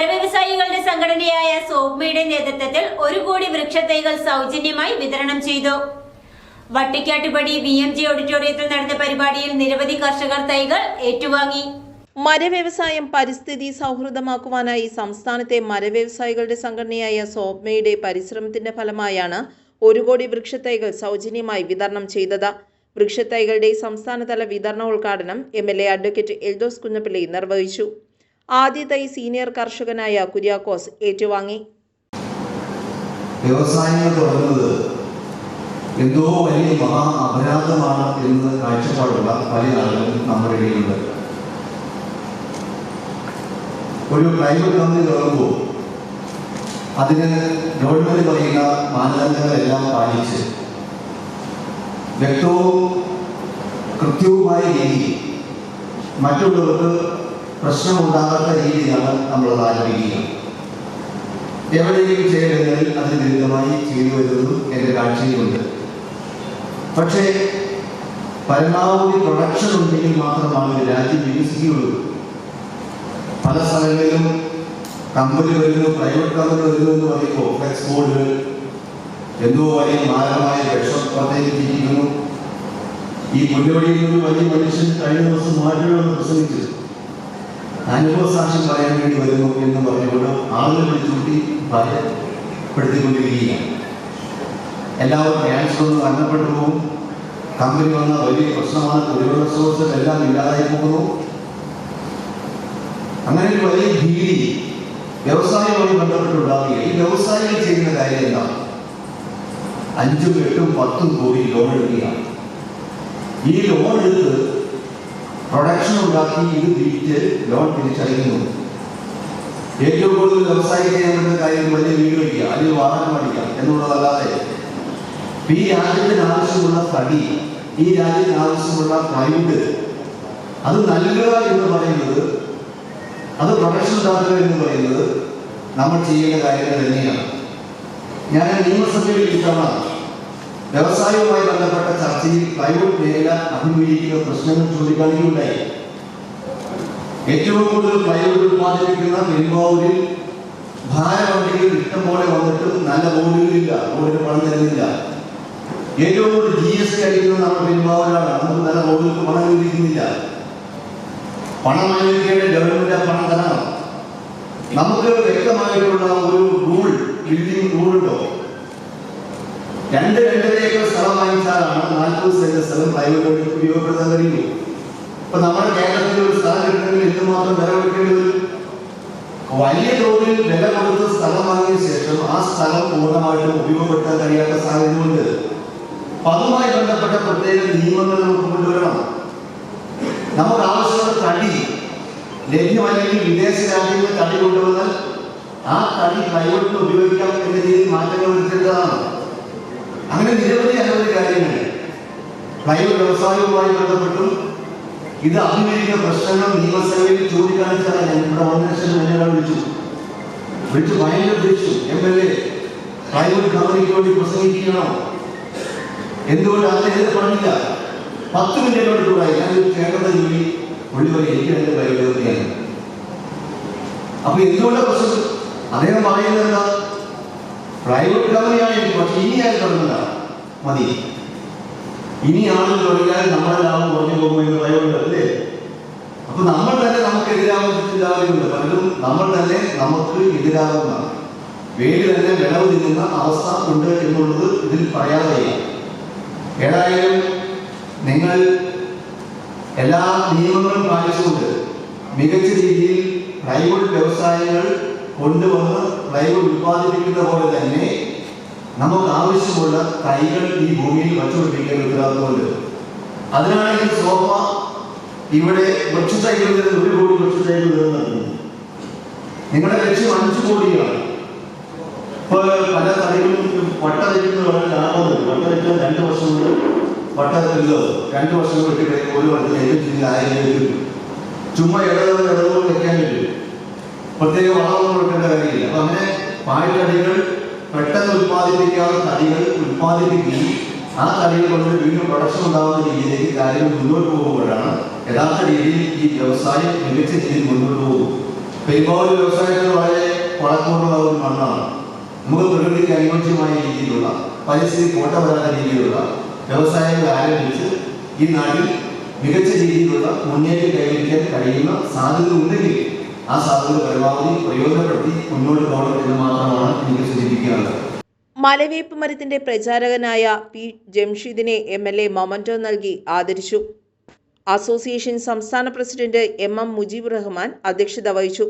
മരവ്യവസായികളുടെ സംഘടനയായ സോപ്മയുടെ നേതൃത്വത്തിൽ ഒരു കോടി വൃക്ഷത്തൈകൾ സൗജന്യമായി വിതരണം ചെയ്തു. വട്ടിക്കാട്ടുപടി വി എം ജി ഓഡിറ്റോറിയത്തിൽ നടന്ന പരിപാടിയിൽ നിരവധി കർഷകർ തൈകൾ ഏറ്റുവാങ്ങി. മരവ്യവസായം പരിസ്ഥിതി സൗഹൃദമാക്കുവാനായി സംസ്ഥാനത്തെ മരവ്യവസായികളുടെ സംഘടനയായ സോപ്മയുടെ പരിശ്രമത്തിന്റെ ഫലമായാണ് ഒരു കോടി വൃക്ഷത്തൈകൾ സൗജന്യമായി വിതരണം ചെയ്തത്. വൃക്ഷത്തൈകളുടെ സംസ്ഥാനതല വിതരണ ഉദ്ഘാടനം M L A advocate Eldhose Kunjappilly നിർവഹിച്ചു. ആദ്യ തൈ സീനിയർ കർഷകനായ കുര്യാക്കോസ് ഏറ്റുവാങ്ങി. വ്യവസായങ്ങൾ തുടങ്ങുന്നത് എന്തോ വലിയ മഹാ അപരാധമാണ് എന്ന് കാഴ്ചപ്പാടുള്ള പല ആളുകളും നമ്മുടെ ഇടയിലുണ്ട്. ഒരു പ്രൈവറ്റ് കമ്പനി തുടങ്ങുമ്പോൾ അതിന് ഗവൺമെന്റ് പറയുന്ന മാനദണ്ഡങ്ങളെല്ലാം പാലിച്ച് വ്യക്തവും കൃത്യവുമായ രീതി മറ്റുള്ളവർക്ക് പ്രശ്നമുണ്ടാകാത്ത രീതിയിലാണ് അത് ആരംഭിക്കുക. എവിടെയെങ്കിലും ചെയ്യുന്നതിൽ അത് ദുരിതമായി ചെയ്തു വരുന്നതും എന്റെ കാഴ്ചയിലുണ്ട് പക്ഷേ പരമാവധി പ്രൊഡക്ഷൻ ഉണ്ടെങ്കിൽ മാത്രമാണ് രാജ്യം വികസിക്കുകയുള്ളൂ. പല സ്ഥലങ്ങളിലും കമ്പനി വരുന്നു പ്രൈവറ്റ് കമ്പനി വരുന്നു എന്ന് പറയുമ്പോൾ ഫ്ലെക്സ് ബോർഡുകൾ എന്തോ വലിയ മാരകമായ വിഷം ഈ പുല്ലുവടിയിൽ നിന്ന് വലിയ മനുഷ്യൻ കഴിഞ്ഞ ദിവസം മാറ്റുകളെന്ന് പ്രസംഗിച്ചു അനുഭവ സാക്ഷ്യം പറയാൻ വേണ്ടി വരുന്നു എന്ന് പറഞ്ഞുകൊണ്ട് ആളുകൾ വിളിച്ചുകൂട്ടി ഭയപ്പെടുത്തിക്കൊണ്ടിരിക്കുകയാണ്. എല്ലാവരും ക്യാൻസർ ഒന്ന് മരണപ്പെട്ടു പോകും. കമ്പനി വന്ന വലിയ പ്രശ്നമാണ്. കുടിവെള്ള സോഴ്സ് എല്ലാം ഇല്ലാതായി പോകുന്നു. അങ്ങനെ ഒരു വലിയ ഭീതി വ്യവസായവുമായി ബന്ധപ്പെട്ടുണ്ടാവുക ഈ വ്യവസായികൾ ചെയ്യുന്ന കാര്യം എന്താ? അഞ്ചും എട്ടും പത്തും കോടി ലോൺ എടുക്കുകയാണ്. ഈ ലോൺ എടുത്ത് പ്രൊഡക്ഷൻ ഉണ്ടാക്കി ഇത് തിരിച്ച് ലോൺ തിരിച്ചറിയുന്നു ഏറ്റവും കൂടുതൽ വ്യവസായം ചെയ്യാൻ കാര്യം വലിയ വീട് വയ്ക്കുക അല്ലെങ്കിൽ വാഹനം മേടിക്കുക എന്നുള്ളതല്ലാതെ. ഈ രാജ്യത്തിന് ആവശ്യമുള്ള തടി ഈ രാജ്യത്തിന് ആവശ്യമുള്ള പ്ലൈവുഡ് അത് നൽകുക എന്ന് പറയുന്നത് അത് പ്രൊഡക്ഷൻ ഉണ്ടാക്കുക എന്ന് പറയുന്നത് നമ്മൾ ചെയ്യേണ്ട കാര്യങ്ങൾ തന്നെയാണ്. ഞാൻ നിയമസഭയിൽ ഇത്തവണ വ്യവസായവുമായി ബന്ധപ്പെട്ട ചർച്ചയിൽ പ്രൈവറ്റ് മേഖല അഭിമുഖീകരിക്കുന്ന പ്രശ്നങ്ങൾ ചൂണ്ടിക്കാണിക്കുകയുണ്ടായി ഏറ്റവും കൂടുതൽ പ്ലൈവുഡ് ഉത്പാദിപ്പിക്കുന്ന പെരുമ്പാവൂരിൽ ഭാരവണ്ടികൾ ഇഷ്ടം പോലെ വന്നിട്ട് നല്ല ബോഡുകളില്ല റോഡിന് പണം തരുന്നില്ല. ഏറ്റവും കൂടുതൽ ജി എസ് ടി അടിക്കുന്നത് നമ്മുടെ പെരുമ്പാവൂരാണ്. നമുക്ക് നല്ല ബോർഡുകൾക്ക് പണം ലഭിക്കുന്നില്ല. പണം അനുവദിക്കേണ്ട ഗവൺമെന്റ് പണം തരണം. നമുക്ക് വ്യക്തമായിട്ടുള്ള ഒരു റൂൾ ബിൽഡിംഗ് റൂൾ ഉണ്ടോ? രണ്ട് നാൽപ്പത് സെന്റ് സ്ഥലം പ്രൈവറ്റ് ഉപയോഗപ്പെടുത്താൻ ഇപ്പൊ നമ്മുടെ കേരളത്തിൽ ഒരു സ്ഥലം കിട്ടണമെങ്കിൽ എന്തുമാത്രം വില കൊടുക്കേണ്ടി വരും വലിയ തോതിൽ വില കൊടുത്ത് സ്ഥലം വാങ്ങിയ ശേഷം ആ സ്ഥലം പൂർണമായിട്ടും ഉപയോഗപ്പെടുത്താൻ കഴിയാത്ത സാഹചര്യമുണ്ട്. അപ്പൊ അതുമായി ബന്ധപ്പെട്ട പ്രത്യേക നിയമങ്ങൾ നമുക്ക് കൊണ്ടുവരണം. നമുക്ക് ആവശ്യമുള്ള തടി ലഭ്യമല്ലെങ്കിൽ വിദേശ രാജ്യങ്ങളിൽ തടി കൊണ്ടുവന്നാൽ ആ തടി പ്രൈവറ്റിന് ഉപയോഗിക്കാം എന്ന രീതിയിൽ മാറ്റങ്ങൾ വരുത്തേണ്ടതാണ്. അങ്ങനെ നിരവധി അനവധി കാര്യങ്ങൾ. പ്രൈവറ്റ് വ്യവസായവുമായി ബന്ധപ്പെട്ടും ഇത് അഭിമുഖീകരിക്കുന്ന പ്രശ്നങ്ങൾ നിയമസഭയിൽ ചൂണ്ടിക്കാണിച്ചാണ് ഞാൻ ഇവിടെ വന്നതിന് ശേഷം എന്നെ വിളിച്ചു. വിളിച്ചു ഭയങ്കര ഉദ്ദേശിച്ചു എം എൽ എ പ്രൈവറ്റ് കമ്പനിക്ക് വേണ്ടി പ്രസംഗിക്കണോ എന്തുകൊണ്ട് അദ്ദേഹത്തെ പറഞ്ഞില്ല? പത്ത് മിനിറ്റ് കൂടെ ഞാൻ ഒരു കേരള ജോലി പറയും എനിക്ക് എന്റെ പ്രയോജനത്തിയാണ് അപ്പൊ എന്തുകൊണ്ട് പ്രശ്നം? അദ്ദേഹം പറയുന്നത് എന്താ? പ്രൈവറ്റ് കമ്പനിയാണ് പക്ഷെ ഇനി ഞാൻ തുടങ്ങില്ല മതി. ഇനി ആളുകൾ തുടങ്ങിയാൽ നമ്മുടെ ലാഭം കുറഞ്ഞു പോകുമെന്ന് ഭയമുണ്ട് അല്ലേ? അപ്പൊ നമ്മൾ തന്നെ നമുക്ക് എതിരാകുന്ന പലരും നമ്മൾ തന്നെ നമുക്ക് എതിരാകുന്ന വേലി തന്നെ വിളവ് തിന്നുന്ന അവസ്ഥ ഉണ്ട് എന്നുള്ളത് ഇതിൽ പറയാതെ. ഏതായാലും നിങ്ങൾ എല്ലാ നിയമങ്ങളും പാലിച്ചുകൊണ്ട് മികച്ച രീതിയിൽ പ്ലൈവുഡ് വ്യവസായങ്ങൾ കൊണ്ടുവന്ന് പ്ലൈവുഡ് ഉത്പാദിപ്പിക്കുന്ന പോലെ തന്നെ നമുക്ക് ആവശ്യമുള്ള തൈകൾ ഈ ഭൂമിയിൽ വച്ചുപിടിപ്പിക്കാൻ ഉത്തരവാദിത്തമുണ്ട്. അതിനാണെങ്കിൽ സോഫ ഇവിടെ വൃക്ഷത്തൈകൾ തരുന്ന ഒരു കോടി വൃക്ഷത്തൈകൾ തരുന്നുണ്ട് നിങ്ങളുടെ ലക്ഷ്യം അഞ്ചു കോടിയാണ്. ഇപ്പൊ പല തൈകളും വട്ട തയ്ക്കുന്നത് വളരെ ലാഭം വട്ട തൈക്കാൻ രണ്ട് വർഷം കൊണ്ട് വട്ട തരുന്നത് രണ്ട് വർഷം കൊണ്ട് ഇട്ട് ഒരു വർഷം ഏറ്റവും ആയിരം കിട്ടും. ചുമ്മാ ഇടതോട് ഇടതോട് വെക്കാൻ പറ്റും. പ്രത്യേക വളമൊന്നും കൊടുക്കേണ്ട കാര്യമില്ല. അപ്പൊ അങ്ങനെ പാഴ്തടികൾ പെട്ടെന്ന് ഉത്പാദിപ്പിക്കാവുന്ന തടികൾ ഉത്പാദിപ്പിക്കുകയും ആ തടികൾ കൊണ്ട് വീണ്ടും പ്രൊഡക്ഷൻ ഉണ്ടാകുന്ന രീതിയിലേക്ക് കാര്യങ്ങൾ മുന്നോട്ട് പോകുമ്പോഴാണ് യഥാർത്ഥ രീതിയിൽ ഈ വ്യവസായം മികച്ച രീതിയിൽ മുന്നോട്ട് പോകും പെരുമ്പാവൂർ വ്യവസായങ്ങൾ വളരെ പഴക്കമുള്ള ഒരു മണ്ണാണ്. നമുക്ക് പ്രകൃതിക്ക് അനുയോജ്യമായ രീതിയിലുള്ള പരിസ്ഥിതി കോട്ട വരാത്ത രീതിയിലുള്ള വ്യവസായങ്ങൾ ആരംഭിച്ച് ഈ നാട്ടിൽ മികച്ച രീതിയിലുള്ള മുന്നേറ്റം കൈവരിക്കാൻ കഴിയുന്ന സാധ്യത ഉണ്ടെങ്കിൽ ആ സാധ്യത പരമാവധി പ്രയോജനപ്പെടുത്തി മുന്നോട്ട് പോകണം എന്ന് മാത്രമാണ് എനിക്ക് സൂചിപ്പിക്കാനുള്ളത്. മലവേപ്പ് മരത്തിന്റെ പ്രചാരകനായ പി ജംഷീദിനെ എം എൽ എ മൊമന്റോ നൽകി ആദരിച്ചു. അസോസിയേഷൻ സംസ്ഥാന president M M Mujeeb Rahman അധ്യക്ഷത വഹിച്ചു.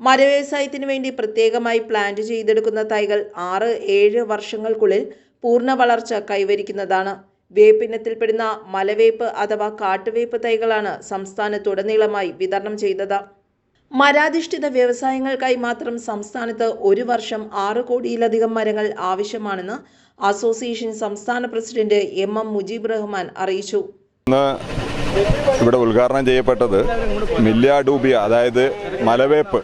മരവ്യവസായത്തിനു വേണ്ടി പ്രത്യേകമായി പ്ലാന്റ് ചെയ്തെടുക്കുന്ന തൈകൾ ആറ് ഏഴ് വർഷങ്ങൾക്കുള്ളിൽ പൂർണ വളർച്ച കൈവരിക്കുന്നതാണ്. വേപ്പിനത്തിൽപ്പെടുന്ന മലവേപ്പ് അഥവാ കാട്ടുവേപ്പ് തൈകളാണ് സംസ്ഥാനത്തുടനീളമായി വിതരണം ചെയ്തത്. മരാധിഷ്ഠിത വ്യവസായങ്ങൾക്കായി മാത്രം സംസ്ഥാനത്ത് ഒരു വർഷം ആറ് കോടിയിലധികം മരങ്ങൾ ആവശ്യമാണെന്ന് അസോസിയേഷൻ സംസ്ഥാന president M M Mujeeb Rahman അറിയിച്ചു. ഇവിടെ ഉദ്ഘാടനം ചെയ്യപ്പെട്ടത് മില്യാഡൂബിയ അതായത് മലവേപ്പ്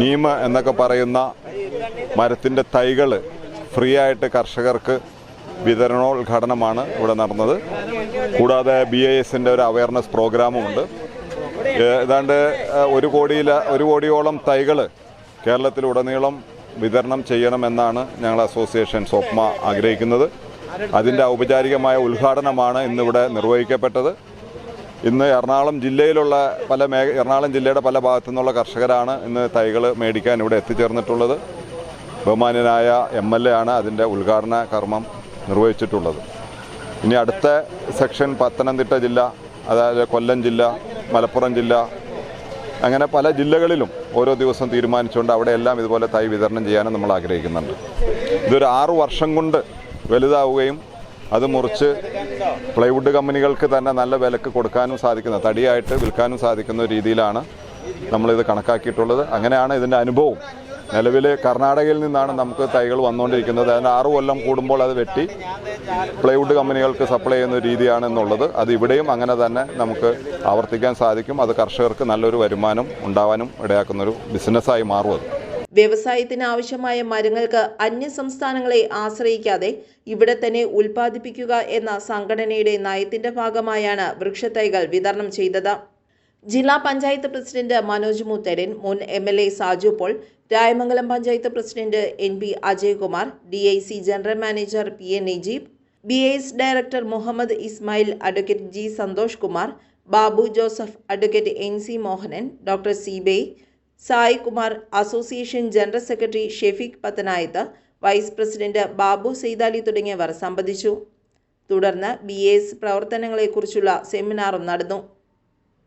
നീമ എന്നൊക്കെ പറയുന്ന മരത്തിന്റെ തൈകൾ ഫ്രീ ആയിട്ട് കർഷകർക്ക് വിതരണോദ്ഘാടനമാണ് ഇവിടെ നടന്നത്. കൂടാതെ ബി ഐ എസിന്റെ ഒരു അവയർനെസ് പ്രോഗ്രാമും ഉണ്ട്. ഏതാണ്ട് ഒരു കോടിയിൽ ഒരു കോടിയോളം തൈകൾ കേരളത്തിലുടനീളം വിതരണം ചെയ്യണമെന്നാണ് ഞങ്ങൾ അസോസിയേഷൻ സോപ്മ ആഗ്രഹിക്കുന്നത്. അതിന്റെ ഔപചാരികമായ ഉദ്ഘാടനമാണ് ഇന്നിവിടെ നിർവഹിക്കപ്പെട്ടത്. ഇന്ന് എറണാകുളം ജില്ലയിലുള്ള പല മേ എറണാകുളം ജില്ലയുടെ പല ഭാഗത്തു നിന്നുള്ള കർഷകരാണ് ഇന്ന് തൈകൾ മേടിക്കാൻ ഇവിടെ എത്തിച്ചേർന്നിട്ടുള്ളത്. ബഹുമാന്യനായ എം എൽ എ ആണ് അതിന്റെ ഉദ്ഘാടന കർമ്മം നിർവഹിച്ചിട്ടുള്ളത്. ഇനി അടുത്ത സെക്ഷൻ പത്തനംതിട്ട ജില്ല അതായത് കൊല്ലം ജില്ല മലപ്പുറം ജില്ല. അങ്ങനെ പല ജില്ലകളിലും ഓരോ ദിവസം തീരുമാനിച്ചുകൊണ്ട് അവിടെയെല്ലാം ഇതുപോലെ തൈ വിതരണം ചെയ്യാനും നമ്മൾ ആഗ്രഹിക്കുന്നുണ്ട്. ഇതൊരു ആറു വർഷം കൊണ്ട് വലുതാവുകയും അത് മുറിച്ച് പ്ലൈവുഡ് കമ്പനികൾക്ക് തന്നെ നല്ല വിലക്ക് കൊടുക്കാനും സാധിക്കുന്ന തടിയായിട്ട് വിൽക്കാനും സാധിക്കുന്ന രീതിയിലാണ് നമ്മളിത് കണക്കാക്കിയിട്ടുള്ളത്. അങ്ങനെയാണ് ഇതിന്റെ അനുഭവം. നിലവിൽ കർണാടകയിൽ നിന്നാണ് നമുക്ക് തൈകൾ വന്നുകൊണ്ടിരിക്കുന്നത്. അതിന് ആറ് കൊല്ലം കൂടുമ്പോൾ അത് വെട്ടി പ്ലൈവുഡ് കമ്പനികൾക്ക് സപ്ലൈ ചെയ്യുന്ന രീതിയാണ് എന്നുള്ളത് അത് ഇവിടെയും അങ്ങനെ തന്നെ നമുക്ക് ആവർത്തിക്കാൻ സാധിക്കും. അത് കർഷകർക്ക് നല്ലൊരു വരുമാനം ഉണ്ടാവാനും ഇടയാക്കുന്നൊരു ബിസിനസ്സായി മാറും അത്. വ്യവസായത്തിന് ആവശ്യമായ മരങ്ങൾക്ക് അന്യ സംസ്ഥാനങ്ങളെ ആശ്രയിക്കാതെ ഇവിടെ തന്നെ ഉൽപ്പാദിപ്പിക്കുക എന്ന സംഘടനയുടെ നയത്തിന്റെ ഭാഗമായാണ് വൃക്ഷത്തൈകൾ വിതരണം ചെയ്തത്. ജില്ലാ പഞ്ചായത്ത് പ്രസിഡന്റ് മനോജ് മുത്തരൻ മുൻ M L A Saju Paul Rayamangalam panchayat president N B Ajaykumar D I C general manager P A Najeeb B S director Muhammad Ismail advocate G Santhosh Kumar Babu Joseph advocate N C Mohanan doctor Sibai Sai Kumar association general secretary Shefeeq Pathanayath vice president Babu Saithali തുടങ്ങിയവർ സംബന്ധിച്ചു. തുടർന്ന് B S പ്രവർത്തനങ്ങളെക്കുറിച്ചുള്ള സെമിനാറും നടന്നു.